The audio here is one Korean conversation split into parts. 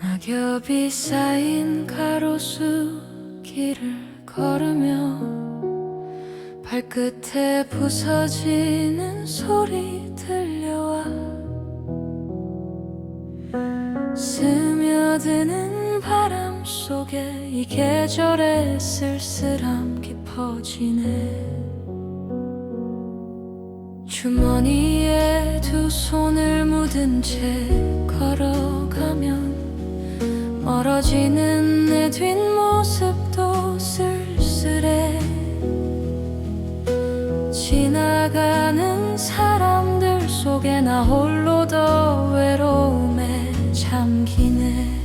낙엽이 쌓인 가로수 길을 걸으며 발끝에 부서지는 소리 들려와 스며드는 바람 속에 이 계절의 쓸쓸함 깊어지네. 주머니에 두 손을 묻은 채 걸어가면 멀어지는 내 뒷모습도 쓸쓸해. 지나가는 사람들 속에 나 홀로 더 외로움에 잠기네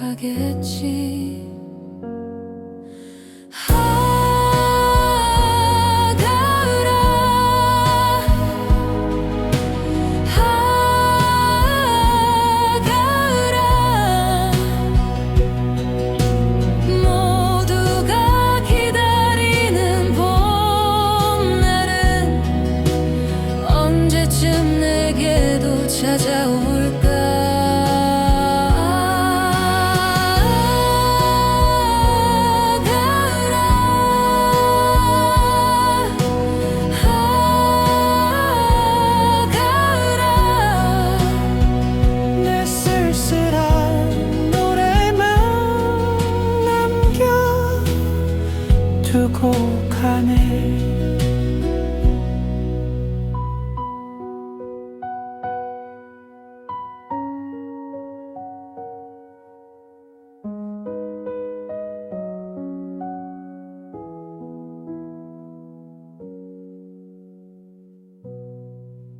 하겠지. 아 가을아 아 가을아 모두가 기다리는 봄날은 언제쯤 내게도 찾아올까